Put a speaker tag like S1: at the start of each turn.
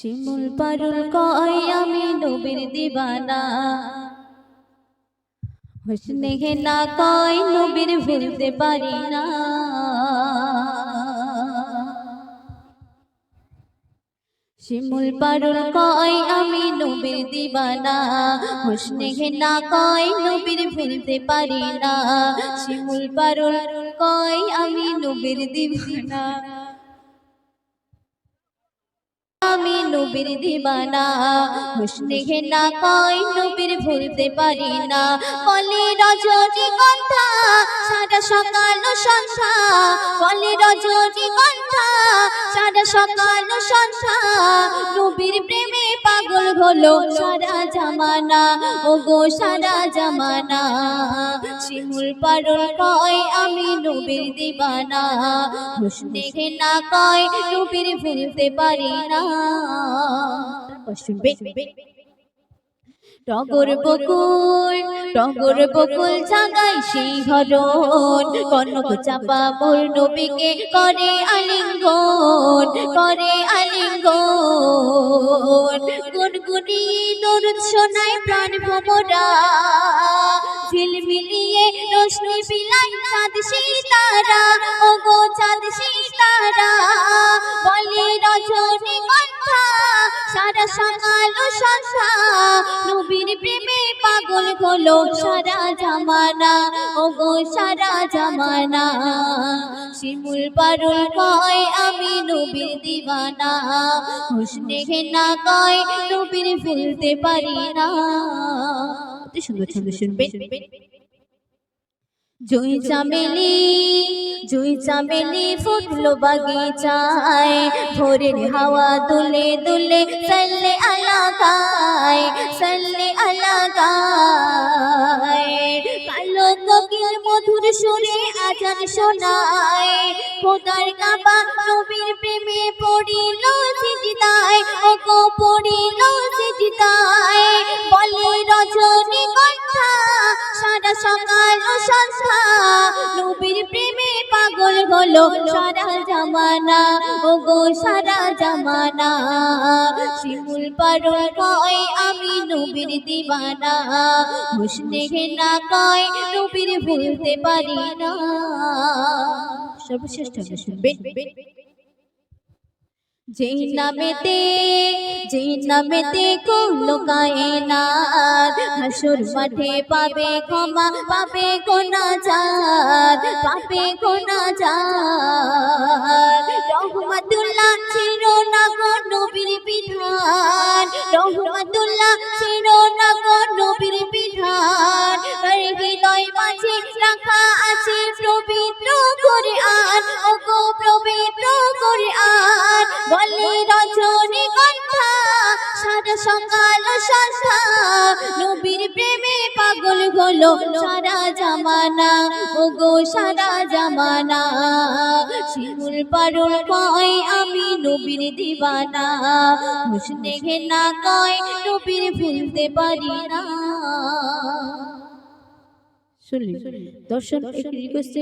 S1: শিমুল পারুল কয় আমি নবীর দিবানা। হোসনে হে না কয় নবীর ভুলতে পারি না। শিমুল পারুল কয় আমি নবীর দিবানা। হোসনে হে না কয় নবীর ভুলতে পারি না। শিমুল পারুল কয় আমি নবীর দিবানা। আমি নবীর দিবানা। হুসনে ঘেনা কয় নবীর ভুলতে পারি না। কলে রজনী গন্ধা সারা সকাল সন্ধ্যা। কলে রজনী গন্ধা সারা সকাল সন্ধ্যা। নবীর হলো সারা জামানা ও গো সারা জামানা। শিমুল পারুল কয় আমি নবীর দিবানা। হুসনে না কয় নবীর ভুলতে পারি না। টগর বকুল টগর বকুল জাগাই সেই হরণ। কনক চাপা মোর নবীকে করে আলিঙ্গন করে আলিঙ্গন। গুনগুনি দরুদ প্রাণ ভমরা। ঝিলমিলিয়ে রোশনি বিলাই চাঁদ সিতারা। ও গো চাঁদ সিতারা বলে সারা সকাল পাগল হলো সারা জামানা? ও গো সারা জামানা। শিমুল পারুল কয়, আমি নবীর দিবানা হুসনে ঘেনা কয়, নবীর ভুলতে পারি না। অতি সুন্দর ছন্দ শুনবে। জুই চামেলি জুই চামেলি ফুটলো বাগিচায়। ভোরের হাওয়া দুলে দুলে সাল্লে আলা সুরে আজান শোনায়। খোদার কাবা নবীর প্রেমে পড়িল সিজদায় ও গো পড়িল সিজদায়। বলে রজনী কথা সারা সকাল ও সন্ধ্যা নবীর প্রেমে পাগল হলো সারা জামানা ও গো সারা জামানা। শিমুল পারুল কয়, আমি নবীর দিবানা। হুসনে না কয়, নবীর ভুলতে পারি না। সর্বশ্রেষ্ঠ শুনবে। যে নামেতে যেই নামেতে করল কায়নাত, হাসুর মাঠে পাবে ক্ষমা, পাবে গোনা জাত পাবে গোনা জাত রহমাতুল্লাহ ছিল না গো নবীর বিধান, রহমাতুল্লাহ ছিল না গো নবীর বিধান। তার হৃদয় মাঝে রাখা আছে পবিত্র করে আন ও গো পবিত্র করে আন বলে সারা সকাল সন্ধ্যা, নবীর প্রেমে পাগল হলো সারা জামানা। ও গো সারা জামানা, শিমুল পারুল কয়, আমি নবীর দিবানা। হুসনে ঘেনা কয়, নবীর ভুলতে পারি না। শুনলি দর্শন রিকোয়েস্ট